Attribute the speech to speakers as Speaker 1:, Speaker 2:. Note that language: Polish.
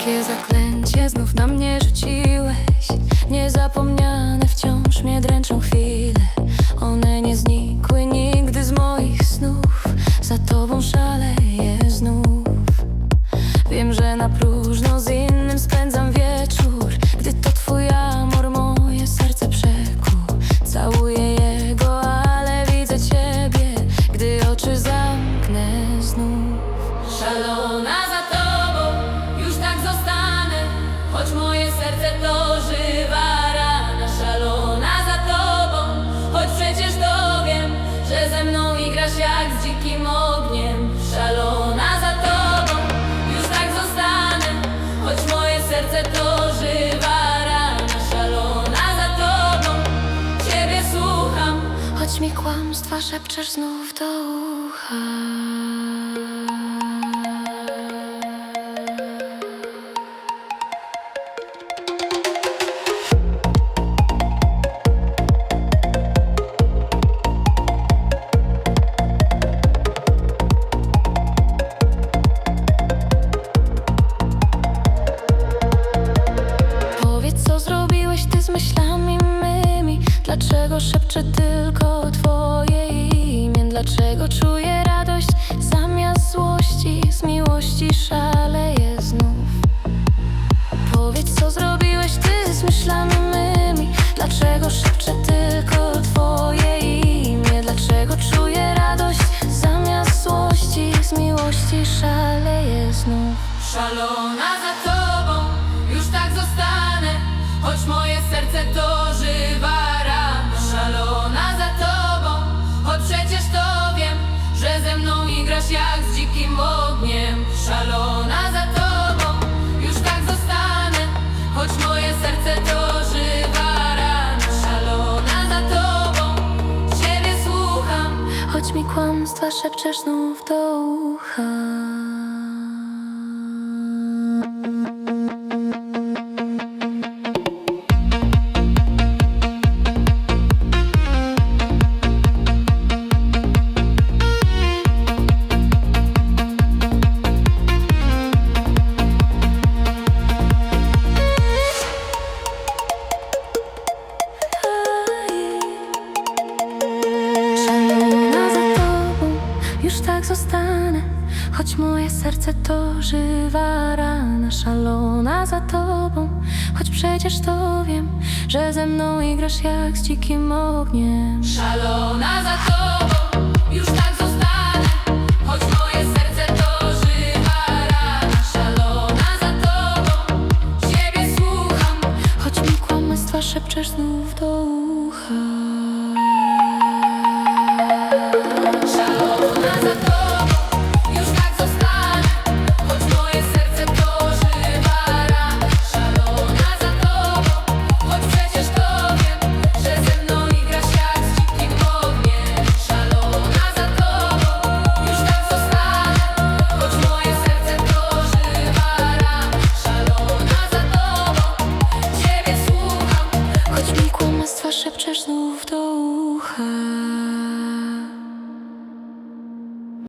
Speaker 1: Jakie zaklęcie znów na mnie rzuciłeś. Nie zapomniałam jak z dzikim ogniem. Szalona za tobą Już tak zostanę. Choć moje serce to żywa rana. Szalona za tobą Ciebie słucham. Choć mi kłamstwa szepczesz znów do ucha. Dlaczego szepczę tylko twoje imię? Dlaczego czuję radość zamiast złości? Z miłości szaleję znów. Powiedz, co zrobiłeś ty z myślami mymi Dlaczego szepczę tylko twoje imię? Dlaczego czuję radość zamiast złości? Z miłości szaleję znów. Szalona za tobą, kłamstwa szepczesz znów do ucha już tak zostanę Choć moje serce to żywa rana Szalona za tobą, choć przecież to wiem Że ze mną igrasz jak z dzikim ogniem. Szalona za tobą,